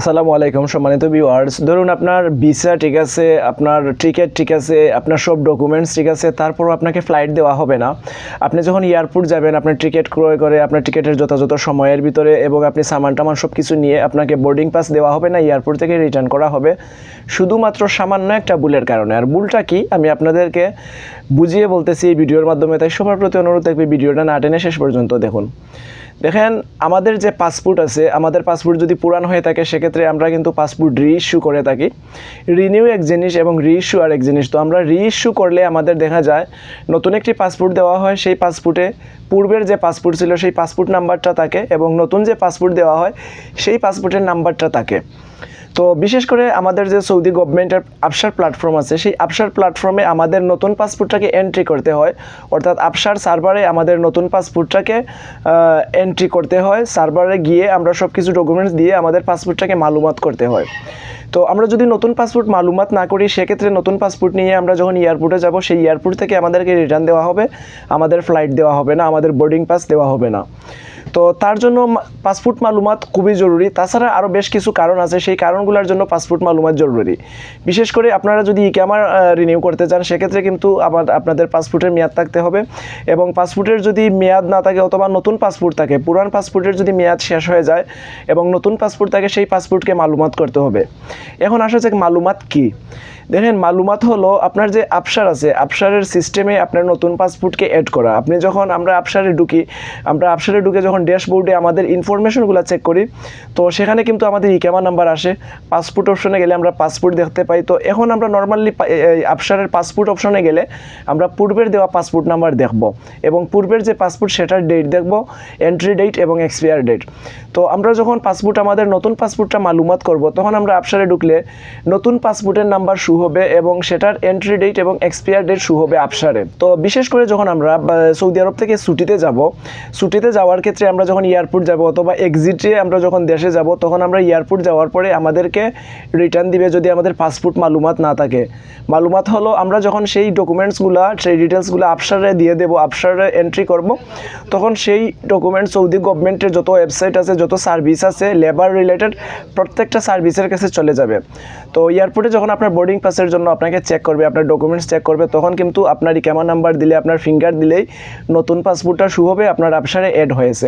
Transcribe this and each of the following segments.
আসসালামু আলাইকুম সম্মানিত ভিউয়ার্স ধরুন আপনার ভিসা ঠিক আছে, আপনার টিকিট ঠিক আছে, আপনার সব ডকুমেন্টস ঠিক আছে, তারপরও আপনাকে ফ্লাইট দেওয়া হবে না। আপনি যখন এয়ারপোর্ট যাবেন, আপনার টিকিট ক্রয় করে, আপনার টিকিটের যথাযথ সময়ের ভিতরে এবং আপনি সামান টামান সব কিছু নিয়ে আপনাকে বোর্ডিং পাস দেওয়া হবে না এয়ারপোর্ট থেকে রিটার্ন করা হবে। শুধুমাত্র সামান্য একটা ভুলের কারণে। আর ভুলটা কি? আমি আপনাদেরকে বুঝিয়ে বলতেছি এই ভিডিওর মাধ্যমে, তাই সবার প্রতি অনুরোধ থাকবে ভিডিওটা না টেনে শেষ পর্যন্ত দেখুন। দেখেন, আমাদের যে পাসপোর্ট আছে, আমাদের পাসপোর্ট যদি পুরান হয়ে থাকে, সেক্ষেত্রে আমরা কিন্তু পাসপোর্ট রি ইস্যু করে থাকি। রিনিউ এক জিনিস এবং রি ইস্যু আর এক জিনিস। তো আমরা রি ইস্যু করলে আমাদের দেখা যায়, নতুন একটি পাসপোর্ট দেওয়া হয়, সেই পাসপোর্টে পূর্বের যে পাসপোর্ট ছিল, সেই পাসপোর্ট নাম্বারটা থাকে এবং নতুন যে পাসপোর্ট দেওয়া হয়, সেই পাসপোর্টের নাম্বারটা থাকে। তো বিশেষ করে আমাদের যে সৌদি গভর্নমেন্টের আফসার প্ল্যাটফর্ম আছে, সেই আফসার প্ল্যাটফর্মে আমাদের নতুন পাসপোর্টটাকে এন্ট্রি করতে হয়। অর্থাৎ আফসার সার্ভারে আমাদের নতুন পাসপোর্টটাকে এন্ট্রি করতে হয়। সার্ভারে গিয়ে আমরা সব কিছু ডকুমেন্টস দিয়ে আমাদের পাসপোর্টটাকে মালুমাত করতে হয়। তো আমরা যদি নতুন পাসপোর্ট মালুমাত না করি, সেক্ষেত্রে নতুন পাসপোর্ট নিয়ে আমরা যখন এয়ারপোর্টে যাব, সেই এয়ারপোর্ট থেকে আমাদেরকে রিটার্ন দেওয়া হবে। আমাদের ফ্লাইট দেওয়া হবে না, আমাদের বোর্ডিং পাস দেওয়া হবে না। তো তার জন্য পাসপোর্ট মালুমাত খুবই জরুরি। তাছাড়া আরও বেশ কিছু কারণ আছে, সেই কারণগুলোর জন্য পাসপোর্ট মালুমাত জরুরি। বিশেষ করে আপনারা যদি ইকামার রিনিউ করতে চান, সেক্ষেত্রে কিন্তু আমার, আপনাদের পাসপোর্টের মেয়াদ থাকতে হবে। এবং পাসপোর্টের যদি মেয়াদ না থাকে, অথবা নতুন পাসপোর্ট থাকে, পুরান পাসপোর্টের যদি মেয়াদ শেষ হয়ে যায়, এবং নতুন পাসপোর্ট থাকে, সেই পাসপোর্টকে মালুমাত করতে হবে। এখন আসা যাক মালুমাত কি দেখেন মালুমাত হলো আপনার যে আফসার আছে আফসারের সিস্টেমে আপনার নতুন পাসপোর্টকে অ্যাড করা। আপনি যখন আমরা আফসারে ঢুকি, আমরা আফসারে ঢুকে যখন ড্যাশবোর্ডে আমাদের ইনফরমেশনগুলো চেক করি, তো সেখানে কিন্তু আমাদের ইকেমা নাম্বার আসে। পাসপোর্ট অপশনে গেলে আমরা পাসপোর্ট দেখতে পাই। তো এখন আমরা নর্মালি আফসারের পাসপোর্ট অপশনে গেলে আমরা পূর্বের দেওয়া পাসপোর্ট নাম্বার দেখব এবং পূর্বের যে পাসপোর্ট সেটার ডেট দেখব এন্ট্রি ডেট এবং এক্সপায়ার ডেট তো আমরা যখন পাসপোর্ট আমাদের নতুন পাসপোর্টটা মালুমাত করব, তখন আমরা আফসারে ঢুকলে নতুন পাসপোর্টের নাম্বার শু হবে এবং সেটার এন্ট্রি ডেট এবং এক্সপায়ার ডেট শু হবে আফসারে তো বিশেষ করে যখন আমরা সৌদি আরব থেকে ছুটিতে যাব, ছুটিতে যাওয়ার ক্ষেত্রে আমরা যখন এয়ারপোর্ট যাব অথবা এক্সিটে আমরা যখন দেশে যাব, তখন আমরা এয়ারপোর্ট যাওয়ার পরে আমাদেরকে রিটার্ন দিবে যদি আমাদের পাসপোর্ট মালুমাত না থাকে। মালুমাত হলো আমরা যখন সেই ডকুমেন্টসগুলো সেই ডিটেলসগুলো আফসারে দিয়ে দেবো আফসারে এন্ট্রি করব, তখন সেই ডকুমেন্ট সৌদি গভর্নমেন্টের যত ওয়েবসাইট আছে, যত সার্ভিস আছে লেবার রিলেটেড প্রত্যেকটা সার্ভিসের কাছে চলে যাবে। তো এয়ারপোর্টে যখন আপনার বোর্ডিং পাসের জন্য আপনাকে চেক করবে, আপনার ডকুমেন্টস চেক করবে, তখন কিন্তু আপনার ক্যামেরা নাম্বার দিলে, আপনার ফিঙ্গার দিলেই নতুন পাসপোর্টটা শু হবে, আপনার আপসারে অ্যাড হয়েছে।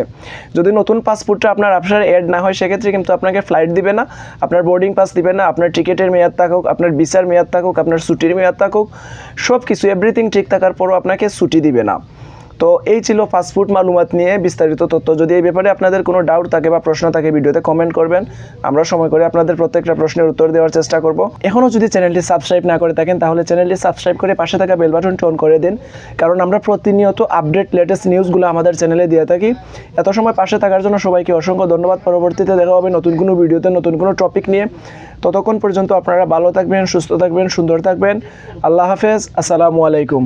যদি নতুন পাসপোর্টটা আপনার আপসারে অ্যাড না হয়, সেক্ষেত্রে কিন্তু আপনাকে ফ্লাইট দিবে না, আপনার বোর্ডিং পাস দিবে না, আপনার টিকিটের মেয়াদ থাকুক আপনার ভিসার মেয়াদ থাকুক আপনার ছুটির মেয়াদ থাকুক সব কিছু এভরিথিং ঠিক থাকার পরও আপনাকে ছুটি দিবে না। তো এই ছিল ফাস্টফুড মালুমাত নিয়ে বিস্তারিত তথ্য। যদি এই ব্যাপারে আপনাদের কোনো ডাউট থাকে বা প্রশ্ন থাকে ভিডিওতে কমেন্ট করবেন। আমরা সময় করে আপনাদের প্রত্যেকটা প্রশ্নের উত্তর দেওয়ার চেষ্টা করব। এখনও যদি চ্যানেলটি সাবস্ক্রাইব না করে থাকেন, তাহলে চ্যানেলটি সাবস্ক্রাইব করে পাশে থাকা বেল বাটনটি অন করে দিন। কারণ আমরা প্রতিনিয়ত আপডেট লেটেস্ট নিউজগুলো আমাদের চ্যানেলে দিয়ে থাকি। এত সময় পাশে থাকার জন্য সবাইকে অসংখ্য ধন্যবাদ। পরবর্তীতে দেখা হবে নতুন কোনো ভিডিওতে, নতুন কোনো টপিক নিয়ে। ততক্ষণ পর্যন্ত আপনারা ভালো থাকবেন, সুস্থ থাকবেন, সুন্দর থাকবেন। আল্লাহ হাফেজ। আসসালামু আলাইকুম।